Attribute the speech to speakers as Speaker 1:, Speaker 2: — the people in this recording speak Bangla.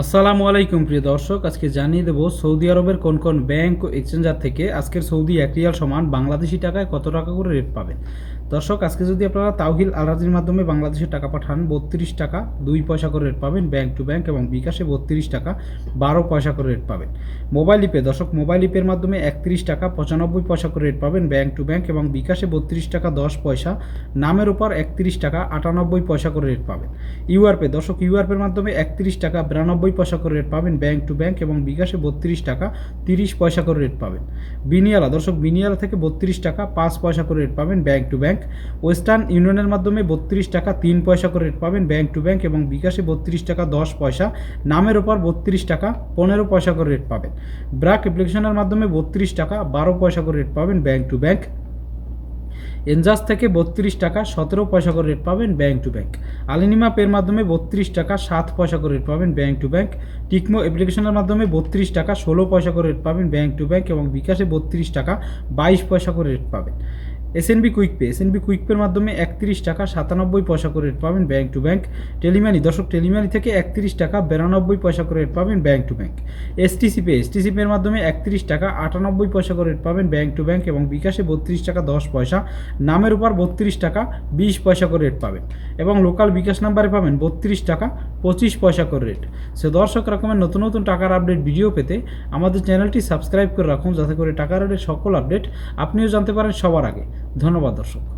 Speaker 1: আসসালামু আলাইকুম, প্রিয় দর্শক। আজকে জানিয়ে দেবো সৌদি আরবের কোন কোন ব্যাংক ও এক্সচেঞ্জার থেকে আজকের সৌদি এক রিয়াল সমান বাংলাদেশি টাকায় কত টাকা করে রেট পাবেন? দর্শক, আজকে যদি আপনারা তাওহিল আলহাজির মাধ্যমে বাংলাদেশে টাকা পাঠান, বত্রিশ টাকা দুই পয়সা করে রেট পাবেন। ব্যাংক টু ব্যাংক এবং বিকাশে বত্রিশ টাকা বারো পয়সা করে রেট পাবেন। মোবাইল ইপে দর্শক, মোবাইল ইপের মাধ্যমে একত্রিশ টাকা পঁচানব্বই পয়সা করে রেট পাবেন। ব্যাংক টু ব্যাংক এবং বিকাশে বত্রিশ টাকা দশ পয়সা। নামের উপর একত্রিশ টাকা আটানব্বই পয়সা করে রেট পাবেন। ইউআরপে দর্শক ইউআরপের মাধ্যমে একত্রিশ টাকা বিরানব্বই পয়সা করে রেট পাবেন ব্যাংক টু ব্যাংক এবং বিকাশে বত্রিশ টাকা তিরিশ পয়সা করে রেট পাবেন। বিনিয়ালা, দর্শক, বিনিয়ালা থেকে বত্রিশ টাকা পাঁচ পয়সা করে রেট পাবেন ব্যাংক টু ব্যাংক ওয়েস্টার্ন ইউনিয়নের মাধ্যমে বত্রিশ টাকা তিন পয়সা করে রেট পাবেন ব্যাংক টু ব্যাংক এবং বিকাশে বত্রিশ টাকা দশ পয়সা। নামের ওপর বত্রিশ টাকা পনেরো পয়সা করে রেট পাবেন। ব্রাক অ্যাপ্লিকেশনের মাধ্যমে বত্রিশ টাকা বারো পয়সা করে রেট পাবেন ব্যাংক টু ব্যাংক এনজাস থেকে বত্রিশ টাকা, সতেরো পয়সা করে রেট পাবেন ব্যাঙ্ক টু ব্যাংক আলিনিমা পের মাধ্যমে বত্রিশ টাকা, সাত পয়সা করে রেট পাবেন ব্যাঙ্ক টু ব্যাংক টিকমো অ্যাপ্লিকেশনের মাধ্যমে বত্রিশ টাকা, ষোলো পয়সা করে রেট পাবেন ব্যাঙ্ক টু ব্যাংক এবং বিকাশে বত্রিশ টাকা, বাইশ পয়সা করে রেট পাবেন। SNB Quick Pay SNB Quick পের মাধ্যমে একত্রিশ টাকা সাতানব্বই পয়সা করে রেট পাবেন ব্যাংক টু ব্যাংক টেলিমানি দর্শক টেলিমানি থেকে একত্রিশ টাকা বিরানব্বই পয়সা করে রেট পাবেন bank to bank STC pay STC পের মাধ্যমে একত্রিশ টাকা আটানব্বই পয়সা করে রেট পাবেন ব্যাংক টু ব্যাংক এবং বিকাশে বত্রিশ টাকা দশ পয়সা। নামের উপর বত্রিশ টাকা বিশ পয়সা করে রেট পাবেন। এবং লোকাল বিকাশ নাম্বারে পাবেন বত্রিশ টাকা পঁচিশ পয়সা করে রেট সে দর্শক রকমের নতুন নতুন টাকার আপডেট ভিডিও পেতে আমাদের চ্যানেলটি সাবস্ক্রাইব করে রাখুন, যাতে করে টাকার রেটের সকল আপডেট আপনিও জানতে পারেন সবার আগে। ধন্যবাদ দর্শক।